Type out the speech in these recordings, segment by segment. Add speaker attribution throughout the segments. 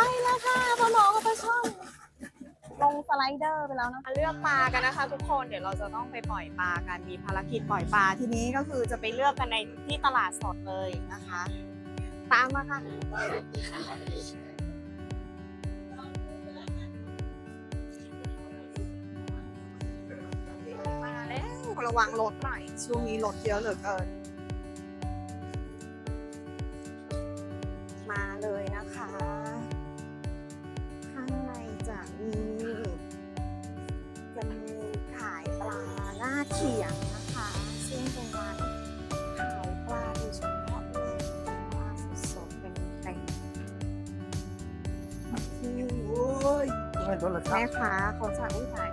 Speaker 1: ไปแล้วค่ะปลหมอกับปช่อนลงสไลเดอร์ไปแล้วนะคะเลือกปลากันนะคะ ทุกคนเดี๋ยวเราจะต้องไปปล่อยปลากันมีภารกิจปล่อยปลาทีนี้ก็คือจะไปเลือกกันในที่ตลาดสดเลยนะคะ ตามมาค่ะมาแล้วระวังรถหน่อยช่วงนี้รถเยอะเหลือเกิน ย
Speaker 2: ไม่โดนละครั
Speaker 1: แม่
Speaker 2: บ
Speaker 1: ค้าเขาจะอุ้ยตาย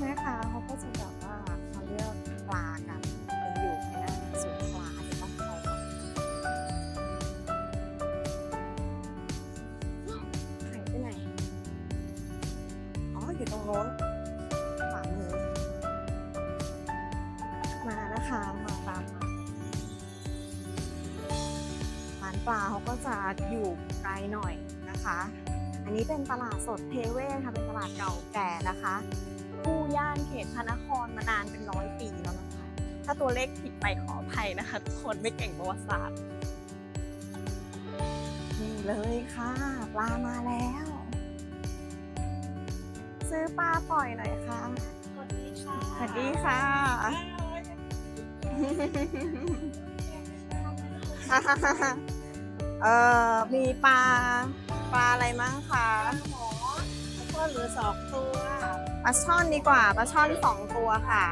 Speaker 1: แม่ค้าเขาก็จะแบบว่าเขาเลือกปลากันเป็นอยู่ในหน้าสวนปลาจะต้องไปก่อนหายไปไหน อ๋ออยู่ตรงโน้นขวามือมานะคะมาตามมาร้านปลาเขาก็จะอยู่ไกลหน่อยนะคะ อันนี้เป็นตลาดสดเทเวศค่ะ เป็นตลาดเก่าแก่นะคะผู้ย่านเขตพระนครมานานเป็นร้อยปีแล้วนะคะ ถ้าตัวเลขผิดไปขออภัยนะคะทุกคนไม่เก่งประวัติศาสตร์ นี่เลยค่ะ ปลามาแล้ว ซื้อปลาปล่อยหน่อยค่ะ
Speaker 3: สวัสดีค่ะ
Speaker 1: สวัสดีค่ะ เอ่อมีปลา ปลาอะไรมั้งคะ
Speaker 3: หมอก็เหลือสองตัว
Speaker 1: ปลาช่อนดีกว่าปลาช่อนสองตัวค่ะ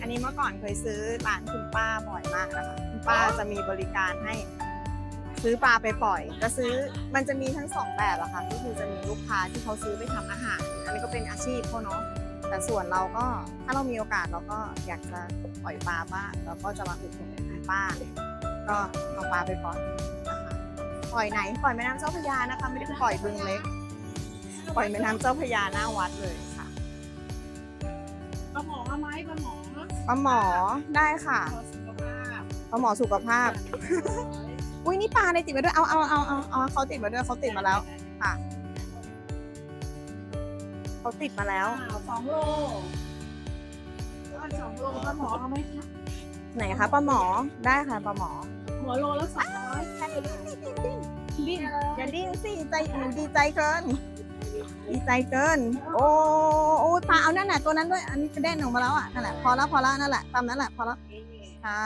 Speaker 3: อั
Speaker 1: นนี้เมื่อก่อนเคยซื้อร้านคุณป้าบ่อยมากนะคะคุณป้าจะมีบริการให้ ซื้อปลาไปปล่อยก็ซื้อมันจะมีทั้งสองแบบอะค่ะก็คือจะมีลูกค้าที่เขาซื้อไปทำอาหาร อันนี้ก็เป็นอาชีพเขาเนาะแต่ส่วนเราก็ถ้าเรามีโอกาสเราก็อยากจะปล่อยปลาบ้างเราก็จะมาอุดหนุนคุณป้า ก็เอาปลาไปปล่อย ปล่อยไหน ปล่อยแม่น้ำเจ้าพระยานะคะ ไม่ได้ปล่อยบึงเล็ก ปล่อยแม่น้ำเจ้าพระยาหน้าวัดเลยค่ะ
Speaker 3: ปลาหมอเอาไหมปลาหมอ
Speaker 1: ปลาหมอได้ค่ะ
Speaker 3: ขอสุขภาพ
Speaker 1: ปลาหมอสุขภาพ อุ้ยนี่ปลาในติดมาด้วย เอาเอาเอาเอาเอาเขาติดมาด้วยเขาติดมาแล้วค่ะเขาติดมาแล้ว
Speaker 3: อ้าวสองโลเอาสองโลปลาหมอเอาไหมคะ
Speaker 1: ไหนคะปลาหมอได้ค่ะปลาหมอ
Speaker 3: หัวโลละสองร้อย
Speaker 1: ดิ้นอย่าดิ้นสิใจหนูดีใจเกิน ดีใจเกิน โอ้โอ้ปลาเอานั่นแหละตัวนั้นด้วย อันนี้กระเด็นออกมาแล้วอะนั่นแหละพอแล้วพอแล้วนั่นแหละตามนั้นแหละพอแล้วค่ะ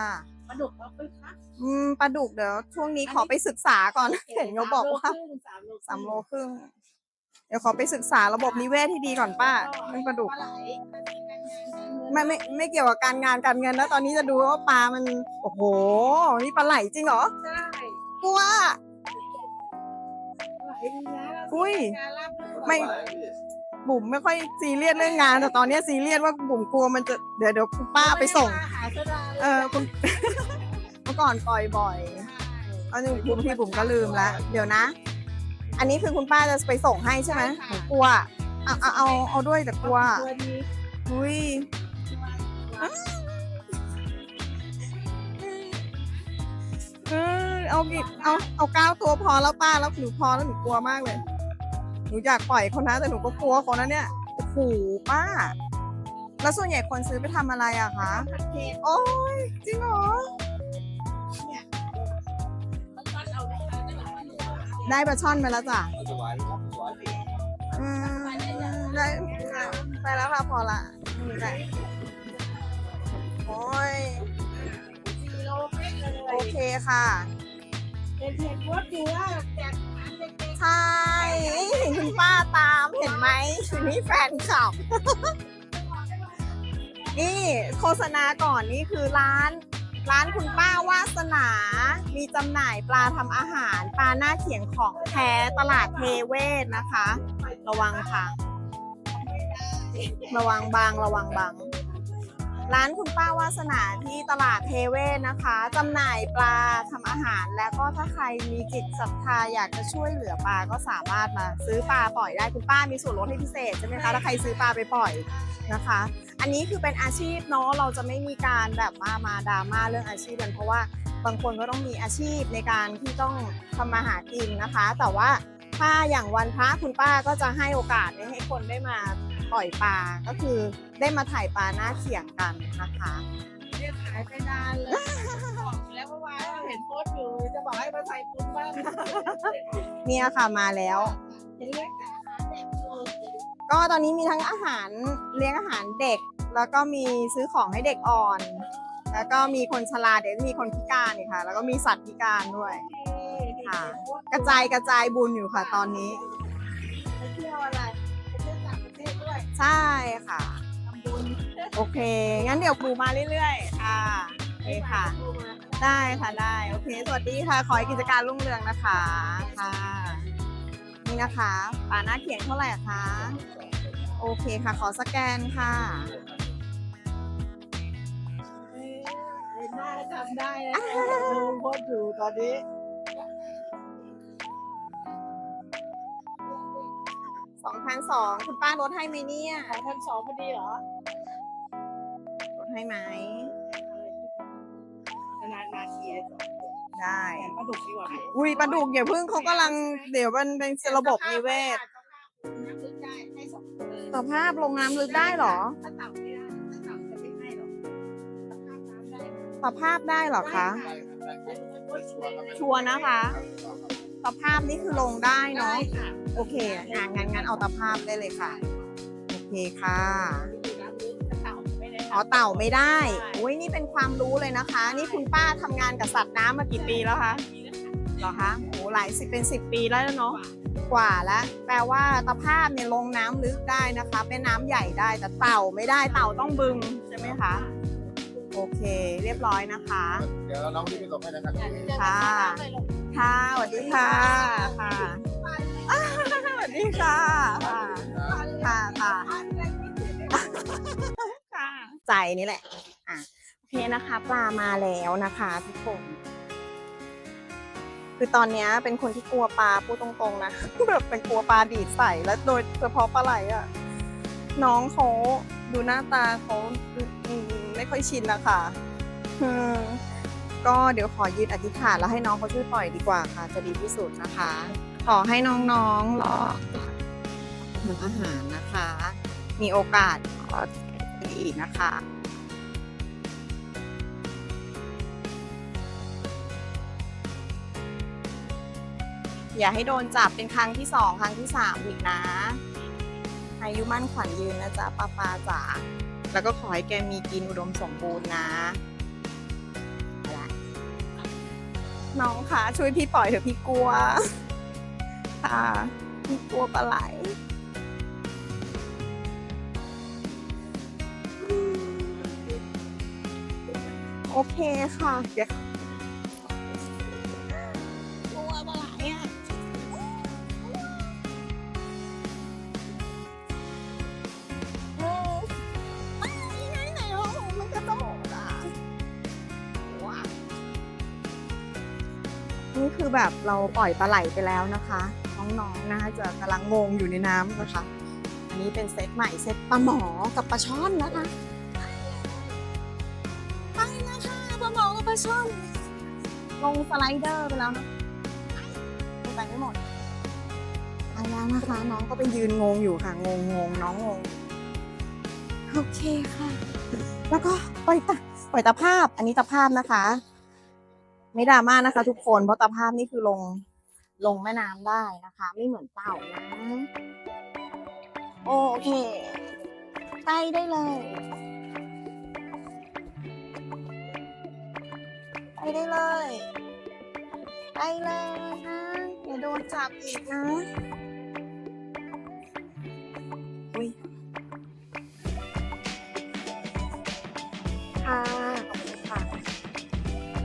Speaker 3: ปลาดุกเอาไปคะ
Speaker 1: อืมปลาดุกเดี๋ยวช่วงนี้ขอไปศึกษาก่อนเห็นเขาบอกว่า
Speaker 3: สามโลครึ่งสามโล
Speaker 1: สามโลครึ่งเดี๋ยวขอไปศึกษาระบบนิเวศที่ดีก่อนป้าเรื่องปลาดุก
Speaker 3: ปลาไหล
Speaker 1: ไม่ไม่ไม่เกี่ยวกับการงานการเงินนะตอนนี้จะดูว่าปลามัน โอ้โห นี่ปลาไหลจริงเหรอ
Speaker 3: ใช่
Speaker 1: กลัว อุ้ย
Speaker 3: การรับเรื่อง
Speaker 1: ไม่ บุ๋มไม่ค่อยซีเรียสเรื่องงาน แต่ตอนนี้ซีเรียสว่าบุ๋มกลัวมันจะเดี๋ยวเดี๋ยวคุณป้าไปส่ง
Speaker 3: หาเสื้อดาว
Speaker 1: เออคุณ เมื่อก่อนปล่อยบ่อยเอาจริงบางทีบุ๋มก็ลืมแล้วเดี๋ยวนะ อันนี้คือคุณป้าจะไปส่งให้ใช่ไหมหนูกลัวเอาเอาเอาเอาด้วยแต่กลัว
Speaker 3: ตัวดี
Speaker 1: อุ้ย เออเอากี่เอาเอาเก้าตัวพอแล้วป้าแล้วหนูพอแล้วหนูกลัวมากเลย หนูอยากปล่อยเขานะแต่หนูก็กลัวเขานะเนี่ยโอ้โหป้า แล้วส่วนใหญ่คนซื้อไปทำอะไรอะคะโอ้ยจริงเหรอ
Speaker 3: ได้ค่ะได้หลายตัว
Speaker 1: ได้ปลาช่อนไปแล้วจ้ะอืมได้ไปแล้วค่ะพอละไม่มีอะโอ้ย
Speaker 3: เลย
Speaker 1: โอเคค่ะ
Speaker 3: เห็นเห็นรถอยู่ว่าแจกอาหารเด็ก
Speaker 1: ใช่เห็นคุณป้าตามเห็นไหมนี่แฟนคลับ นี่โฆษณาก่อนนี่คือร้าน ร้านคุณป้าวาสนา มีจำหน่ายปลาทำอาหาร ปลาหน้าเขียงของแท้ตลาดเทเวศนะคะ ระวังค่ะ ระวังบางระวังบาง ร้านคุณป้าวาสนาที่ตลาดเทเวศนะคะจำหน่ายปลาทำอาหาร แล้วก็ถ้าใครมีจิตศรัทธาอยากจะช่วยเหลือปลาก็สามารถมาซื้อปลาปล่อยได้คุณป้ามีส่วนลดให้พิเศษใช่ไหมคะถ้าใครซื้อปลาไปปล่อยนะคะ อันนี้คือเป็นอาชีพเนาะเราจะไม่มีการแบบมามาดราม่าเรื่องอาชีพกันเพราะว่าบางคนก็ต้องมีอาชีพในการที่ต้องทำมาหากินนะคะ แต่ว่าถ้าอย่างวันพระคุณป้าก็จะให้โอกาสให้คนได้มา ปล่อยปลาก็คือได้มาถ่ายปลาหน้าเขียงกันนะคะ
Speaker 3: เรียกขายไปนานเลยบอกแล้วเมื่อวานเห็นโพสต์อยู่จะบอกให้มาใส่ปุ้นบ้าง
Speaker 1: เนี่ยค่ะมาแล้ว
Speaker 3: เห็นเรียกแต่อาหารเด็กอยู่
Speaker 1: ก็ตอนนี้มีทั้งอาหารเลี้ยงอาหารเด็ก แล้วก็มีซื้อของให้เด็กอ่อน แล้วก็มีคนชราเดี๋ยวจะมีคนพิการอีกค่ะ แล้วก็มีสัตว์พิการด้วยค่ะ กระจายกระจายบุญอยู่ค่ะตอนนี้
Speaker 3: ไปเที่ยวอะไร
Speaker 1: ใช่ค่ะ
Speaker 3: ทำบุญ
Speaker 1: โอเค งั้นเดี๋ยวปูมาเรื่อยๆค่ะโอเคค่ะ
Speaker 3: ดูมา
Speaker 1: ได้ค่ะได้ โอเค สวัสดีค่ะ ขอให้กิจการรุ่งเรืองนะคะ ค่ะ นี่นะคะปลาหน้าเขียงเท่าไหร่คะ โอเคค่ะ ขอสแกนค่ะ
Speaker 3: เห็นหน้าแล้วจำได้แล้วดูโพสต์อยู่ตอนนี้
Speaker 1: 2,002คุณป้าลดให้ไหมเนี่ย
Speaker 3: ขายพันสองพอดีเหรอ
Speaker 1: ลดให้ไหม
Speaker 3: นานนาทีเลย
Speaker 1: ได้
Speaker 3: แต่ปลาดุกดีกว่า
Speaker 1: อุ้ยปลาดุกอย่าเพิ่งเขากำลังเดี๋ยวมันเป็นระบบนิเวศ
Speaker 3: น้ำลึกได้ให้สองคน
Speaker 1: สภาพลงน้ำลึกได้เหรอ
Speaker 3: ถ้าต่ำไม่ได้ถ้าต่ำจะไม่ให้หรอกถ้าน้ำได้
Speaker 1: สภาพได้เหรอคะ ชัวร์นะคะ สภาพนี่คือลงได้เนาะ
Speaker 3: ค่ะ
Speaker 1: โอเคอะงั้นงั้นเอาสภาพได้เลยค่ะ โอเคค่ะ
Speaker 3: น้ำลึกถ้าต่ำไม่ได้
Speaker 1: อ๋อเต่าไม่ได้อุ้ยนี่เป็นความรู้เลยนะคะ นี่คุณป้าทำงานกับสัตว์น้ำมากี่ปีแล้วคะเหรอคะโอ้หลายสิบเป็นสิบปีแล้วเนาะกว่าแล้วแปลว่าตะภาพเนี่ยลงน้ำลึกได้นะคะเป็นน้ำใหญ่ได้แต่เต่าไม่ได้เต่าต้องบึงใช่ไหมคะ โอเค เรียบร้อยนะคะ
Speaker 2: เดี๋ยวน้องที่ไปส่งให้นะครับ
Speaker 1: ค่ะค่ะสวัสดีค่ะค่ะอ่าสวัสดีค่ะค่ะค่ะค่ะค่ะใจนี่แหละอะโอเคนะคะปลามาแล้วนะคะทุกคนคือตอนเนี้ยเป็นคนที่กลัวปลาพูดตรงๆนะแบบเป็นกลัวปลาดีดใส่แล้วโดยเฉพาะปลาไหลอะน้องเขาดูหน้าตาเขาอืม ไม่ค่อยชินนะคะอืมก็เดี๋ยวขอยืนอธิษฐานแล้วให้น้องเขาช่วยปล่อยดีกว่าค่ะ จะดีที่สุดนะคะ ขอให้น้องๆรอทานอาหารนะคะ มีโอกาสขออีกนะคะอย่าให้โดนจับเป็นครั้งที่สองครั้งที่สามอีกนะ อายุมั่นขวัญยืนนะจ๊ะป้าปาจ๋า แล้วก็ขอให้แกมีกินอุดมสมบูรณ์นะไปละน้องคะช่วยพี่ปล่อยเถอะพี่กลัว ค่ะ พี่กลัวปลาไหลโอเคค่ะเดี๋ยว คือแบบเราปล่อยปลาไหลไปแล้วนะคะ น้องๆน่าจะกำลังงงอยู่ในน้ำนะคะอันนี้เป็นเซตใหม่เซตปลาหมอกับปลาช่อนนะคะไปนะคะปลาหมอกับปลาช่อน ลงสไลเดอร์ไปแล้วนะไปไม่หมดไปแล้วนะคะ น้องก็ไปยืนงงอยู่ค่ะงงงงน้องงงโอเคค่ะ แล้วก็ปล่อยตาปล่อยตาภาพอันนี้ตาภาพนะคะ ไม่ดราม่านะคะ ทุกคนเพราะตาภาพนี่คือลงลงแม่น้ำได้นะคะ ไม่เหมือนเต่านะโอเคไปได้เลยไปได้เลยไปเลยนะอย่าโดนจับอีกนะ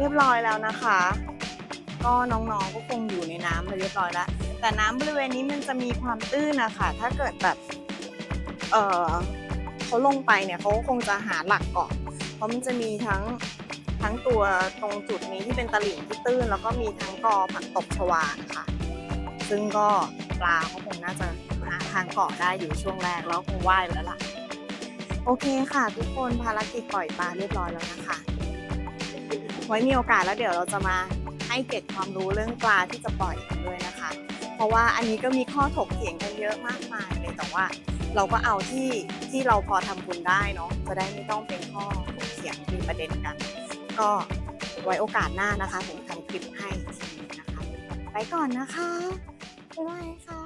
Speaker 1: เรียบร้อยแล้วนะคะ ก็น้องๆก็คงอยู่ในน้ำไปเรียบร้อยแล้ว แต่น้ำบริเวณนี้มันจะมีความตื้นนะคะถ้าเกิดแบบเออเขาลงไปเนี่ยเขาคงจะหาหลักเก่อนราะมันจะมีทั้งทั้งตัวตรงจุดนี้ที่เป็นตลิ่งที่ตื้น แล้วก็มีทั้งกอผักตบชวานะคะซึ่งก็ปลาเขาคงน่าจะหาทางเกาะได้อยู่ช่วงแรกแล้วคงว่ายแล้วล่ะ โอเคค่ะ ทุกคนภารกิจปล่อยปลาเรียบร้อยแล้วนะคะ ไว้มีโอกาสแล้วเดี๋ยวเราจะมาให้เก็บความรู้เรื่องปลาที่จะปล่อยกันด้วยนะคะ เพราะว่าอันนี้ก็มีข้อถกเถียงกันเยอะมากมายเลยแต่ว่าเราก็เอาที่ที่เราพอทำบุญได้เนาะจะได้ไม่ต้องเป็นข้อถกเถียงมีประเด็นกัน ก็ไว้โอกาสหน้านะคะผมทำคลิปให้ทีนี้นะคะ ไปก่อนนะคะบ๊ายบายค่ะ